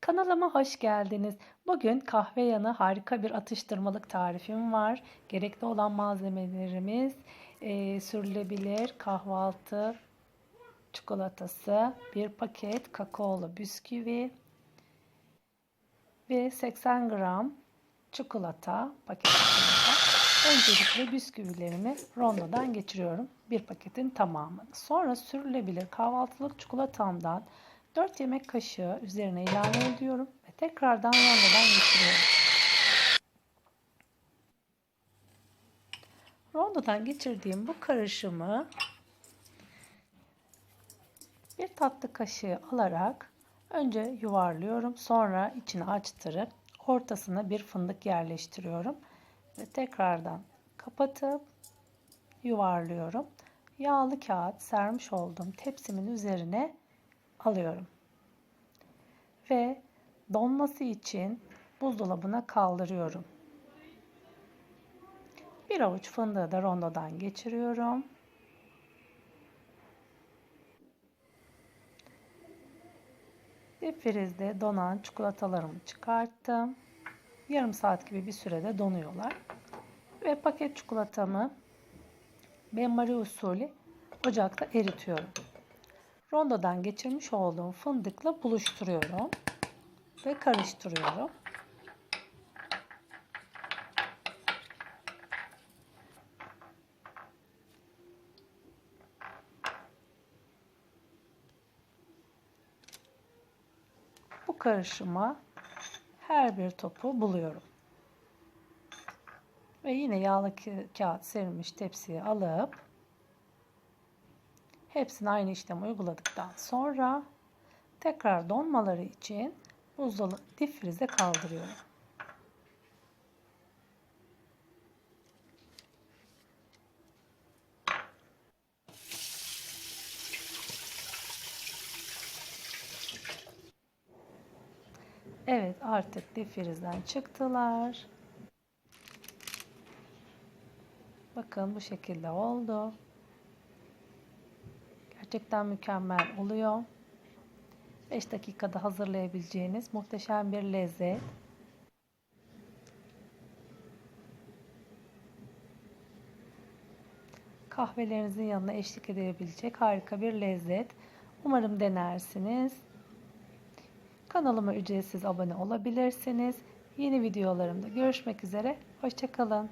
Kanalıma hoş geldiniz. Bugün kahve yanı harika bir atıştırmalık tarifim var. Gerekli olan malzemelerimiz e, sürülebilir kahvaltı çikolatası, bir paket kakaolu bisküvi ve 80 gram çikolata, paket çikolata. Öncelikle bisküvilerimi rondodan geçiriyorum. Bir paketin tamamını. Sonra sürülebilir kahvaltılık çikolatamdan 4 yemek kaşığı üzerine ilave ediyorum ve tekrardan rondodan geçiriyorum. Rondodan geçirdiğim bu karışımı bir tatlı kaşığı alarak önce yuvarlıyorum. Sonra içini açtırıp ortasına bir fındık yerleştiriyorum. Ve tekrardan kapatıp yuvarlıyorum. Yağlı kağıt sermiş olduğum tepsimin üzerine alıyorum. Ve donması için buzdolabına kaldırıyorum. Bir avuç fındığı da rondodan geçiriyorum. Dipfrizde donan çikolatalarımı çıkarttım. Yarım saat gibi bir sürede donuyorlar. Ve paket çikolatamı benmari usulü ocakta eritiyorum. Rondodan geçirmiş olduğum fındıkla buluşturuyorum ve karıştırıyorum. Bu karışıma her bir topu buluyorum. Ve yine yağlı kağıt serilmiş tepsiye alıp hepsini aynı işlemi uyguladıktan sonra tekrar donmaları için buzdolabı difrize kaldırıyorum. Evet artık difrizden çıktılar. Bakın bu şekilde oldu. Gerçekten mükemmel oluyor. 5 dakikada hazırlayabileceğiniz muhteşem bir lezzet. Kahvelerinizin yanına eşlik edebilecek harika bir lezzet. Umarım denersiniz. Kanalıma ücretsiz abone olabilirsiniz. Yeni videolarımda görüşmek üzere. Hoşçakalın.